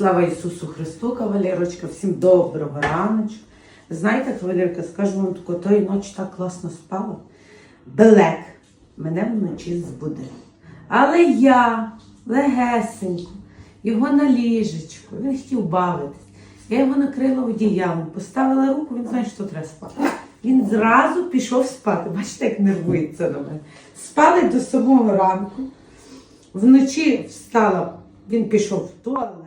Слава Ісусу Христу, кавалерочка, всім доброго раночку. Знаєте, кавалерка, скажу вам тако, тої ночі так класно спала. Блек мене вночі збудив. Але я легесенько, його на ліжечку, він хотів бавитись. Я його накрила одіялом, поставила руку, він знає, що треба спати. Він зразу пішов спати. Бачите, як нервується на мене. Спали до самого ранку. Вночі встала, він пішов в туалет,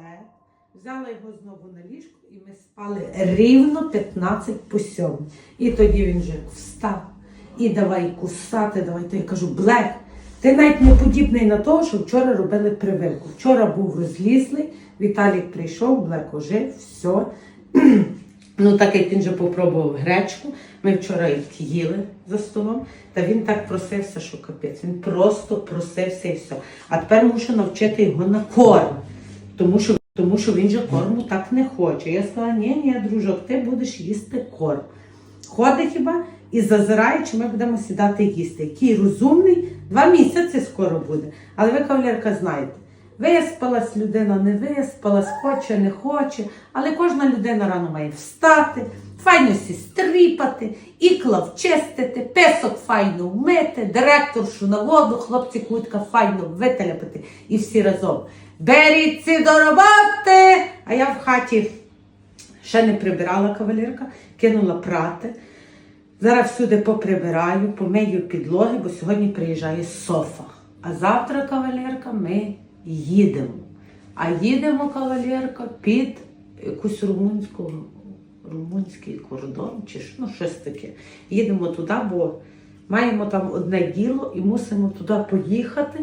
взяла його знову на ліжко і ми спали рівно 15 по 7. І тоді він вже встав і давай кусати, давай. То я кажу, Блек, ти навіть не подібний на того, що вчора робили прививку. Вчора був розлізлий, Віталік прийшов, Блек ожив, все. Ну, так як він вже попробував гречку, ми вчора їх їли за столом, та він так просився, що капець. Він просто просився і все. А тепер мушу навчити його на корм, тому що, тому що він же корму так не хоче. Я сказала, ні, ні, дружок, ти будеш їсти корм. Ходить хіба і зазирає, чи ми будемо сідати їсти. Який розумний, два місяці скоро буде. Але ви, кавалерка, знаєте, Виспалась людина, не виспалась, хоче, не хоче, але кожна людина рано має встати, файно сі стріпати, ікла вчистити, песок файно вмити, директоршу на воду, хлопці кутка файно вителяпати і всі разом. Беріться до роботи! А я в хаті ще не прибирала кавалерка, кинула прати. Зараз всюди поприбираю, помию підлоги, бо сьогодні приїжджає Софа. А завтра, кавалерка, ми їдемо. А їдемо, кавалерка, під якусь румунську, румунський кордон чи ну, щось таке. Їдемо туди, бо маємо там одне діло і мусимо туди поїхати.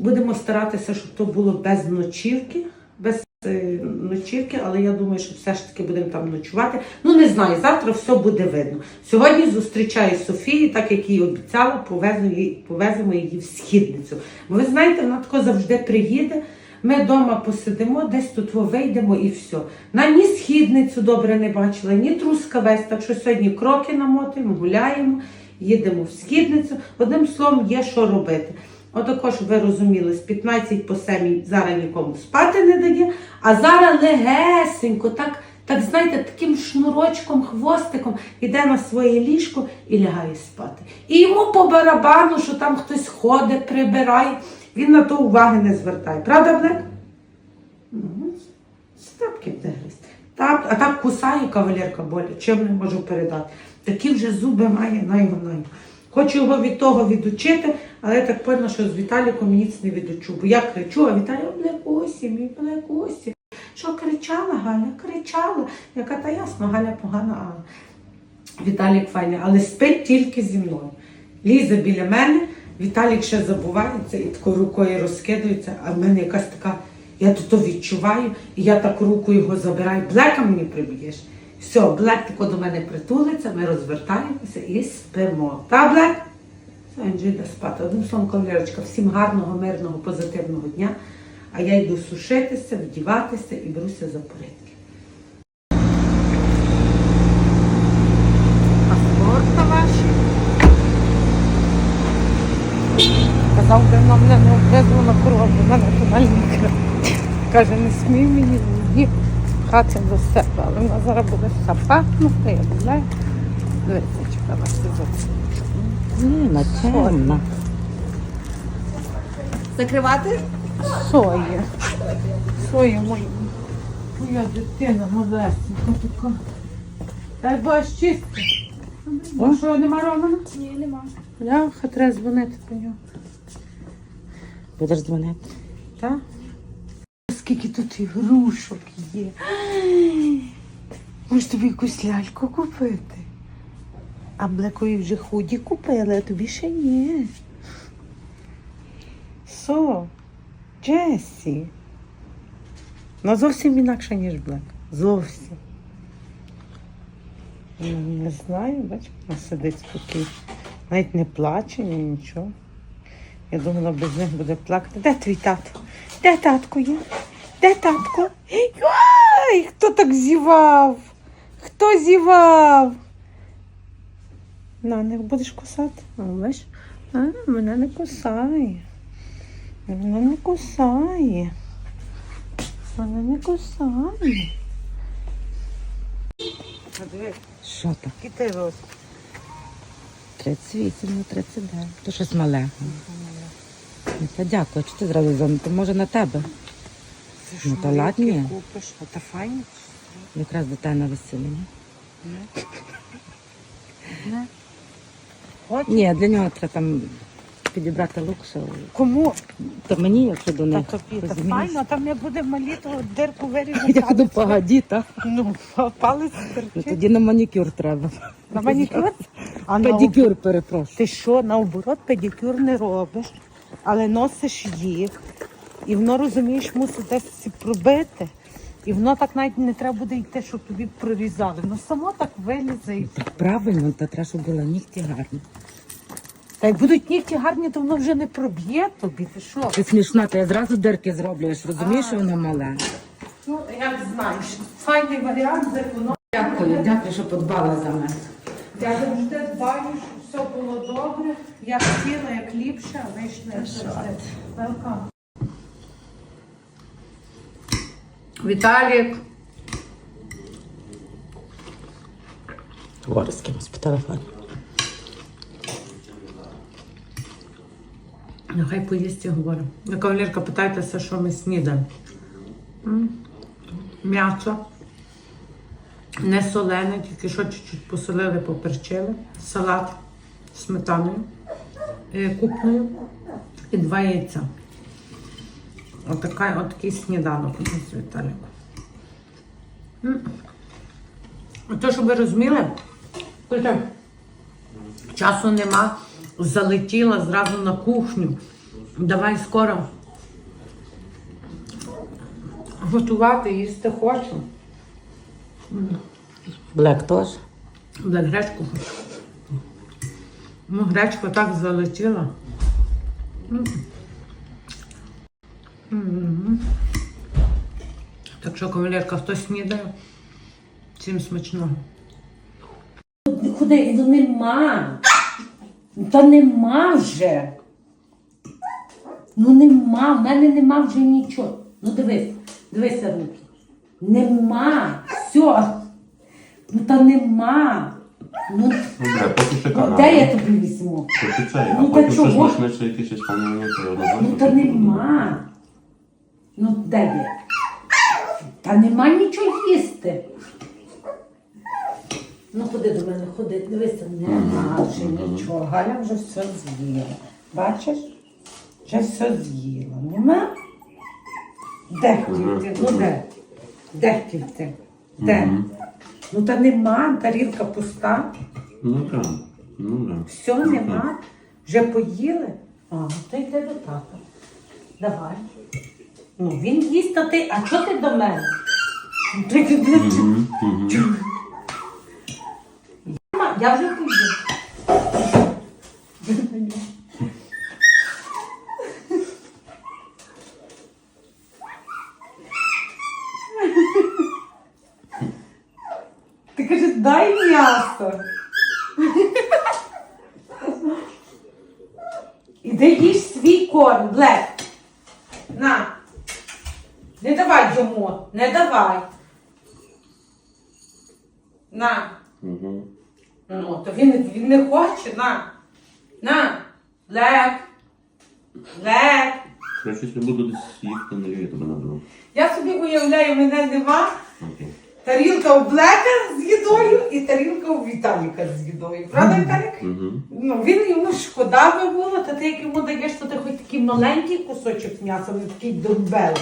Будемо старатися, щоб то було без ночівки, без е, ночівки, але я думаю, що все ж таки будемо там ночувати. Ну, не знаю, завтра все буде видно. Сьогодні зустрічаю Софію, так як їй обіцяла, її, повеземо її в східницю. Бо ви знаєте, вона тако завжди приїде. Ми вдома посидимо, десь тут вийдемо і все. На ні східницю добре не бачила, ні трускавець. Так що сьогодні кроки намотуємо, гуляємо, їдемо в східницю. Одним словом, є що робити. Отако, щоб ви розуміли, з 15 по 7 зараз нікому спати не дає, а зараз легесенько, так, так знаєте, таким шнурочком, хвостиком іде на своє ліжко і лягає спати. І йому по барабану, що там хтось ходить, прибирає, він на то уваги не звертає. Правда, Блек? Ну, Стапки буде а так кусає кавалерка боля, чим не можу передати. Такі вже зуби має на його на його. Хочу його від того відучити, але так певна, що з Віталіком ніц не відучу. Бо я кричу, а Віталій Блекосі, мій Блекосі. Що кричала Галя? Кричала. Яка та ясно, Галя погана, а Віталік файний, але спить тільки зі мною. Лізе біля мене, Віталік ще забувається і тако рукою розкидується, а в мене якась така, я тут відчуваю, і я так руку його забираю. Блека мені приб'єш. Все, Блек тако до мене притулиться, ми розвертаємося і спимо. Та, Блек? Він спати. Одним словом, кавалерочка, всім гарного, мирного, позитивного дня. А я йду сушитися, вдіватися і беруся за порядки. Казав, би на мене не обвезло на бо мене тональний. Каже, не смій мені пхати до себе, але вона зараз буде вся пахнути, я знаю. Дивіться, чекала сезон. Ні, на темна. Закривати? Соє. Соє моя. Моя дитина малесенька така. Дай Боже чисто. О, що, нема Романа? Ні, нема. Бляха, треба дзвонити по нього. Будеш дзвонити? Так? Скільки тут ігрушок є. Може тобі якусь ляльку купити? А блекові вже худі купили, а тобі ще ні. Со, Джесі. Ну зовсім інакше, ніж Блек. Зовсім. Ну, Не знаю, бач, вона сидить спокійно. Навіть не плаче, ні нічого. Я думала, без них буде плакати. Де твій тато? Де татко є? Де татко? Ой, хто так зівав? Хто зівав? На, не будеш кусати? А. А, мене не кусає. Мене не кусає. Вона не кусає. Що там? Який ти рост? 38 на 39. То щось мале. Ну, Та дякую, чи ти зразу за то може на тебе? Ну, та ладні. Купиш, а та файні? Якраз до тебе на весілля. ні? Не. От. Ні, для нього треба там підібрати лук, що Кому? то мені, якщо до Та них. тобі, та розумієш? файно, там не буде малі, то дирку виріжу. Як до погоді, так? Ну, палець Ну, терчить. тоді на манікюр треба. На манікюр? А на Педикюр, перепрошую. Ти що, наоборот, педикюр не робиш, але носиш їх, і воно, розумієш, мусить десь пробити. І воно так навіть не треба буде йти, щоб тобі прорізали. Воно само так вилізе. і- Так правильно, та треба, щоб були нігті гарні. Та як будуть нігті гарні, то воно вже не проб'є тобі. Ти що? Ти смішна, то я зразу дирки зроблю, я ж розумієш, що воно мале. Ну, як знаєш, файний варіант, де воно. Дякую, дякую, що подбала за мене. Я завжди дбаю, щоб все було добре. Я хотіла, як ліпше, а вийшло як завжди. Велкам. Віталік. Говорю з кимось по телефоні. Нехай поїсть і говорю. На кавалерка питайтеся, що ми снідаємо. М'ясо. Не солене, тільки що чуть-чуть посолили, поперчили. Салат сметаною е, купною і два яйця. Отака, отакий сніданок у нас з Віталіком. Щоб ви розуміли? Часу нема. Залетіла зразу на кухню. Давай скоро готувати, їсти хочу. Блек теж. Блек гречку хочу. Ну, гречка так залетіла. М. М. Так що, кавалерка, хто снідає? Всім смачного. Куди? Ну нема. Та нема вже. Ну нема, в мене нема вже нічого. Ну дивись, дивися руки. Нема. Все. Ну та нема. Ну, поки ще ну канал. де я тобі візьму? Поки а Ну, та потім щось чого? почнеться якісь іспанські Ну однозначно. та нема. Ну де є? Та нема нічого їсти. Ну ходи до мене, ходи, дивися, нема вже нічого. Галя вже все з'їла. Бачиш? Вже все з'їла. Нема? Де хотів ти? Ну де? Де хотів ти? Де? Ну та нема, тарілка пуста. Ну так, ну так. Все нема. Вже поїли? А, ну то йди до тата. Давай. Ну він їсть, а ти. А чого ти до мене? Ти. Я вже поїду. Ти каже, дай м'ясо. Іди їж свій корм, Блек. На. Не давай йому, не давай. На. Угу. Ну, то він, він не хоче, на. На. Блек. Блек. Коротше, якщо буду десь їхати, не я тебе наберу. Я собі уявляю, мене нема. Окей. Тарілка у Блека з їдою і тарілка у Віталіка з їдою. Правда, Віталік? Угу. Ну, він йому шкода би було, та ти як йому даєш, то ти хоч такий маленький кусочок м'яса, не такий dumbbell.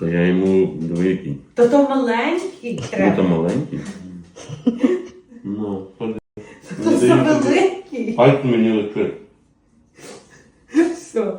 Та я йому двоякий. То то маленький Ну, треба. то маленький. Ну, ходи. То то великий. Пальці мені летить. Все.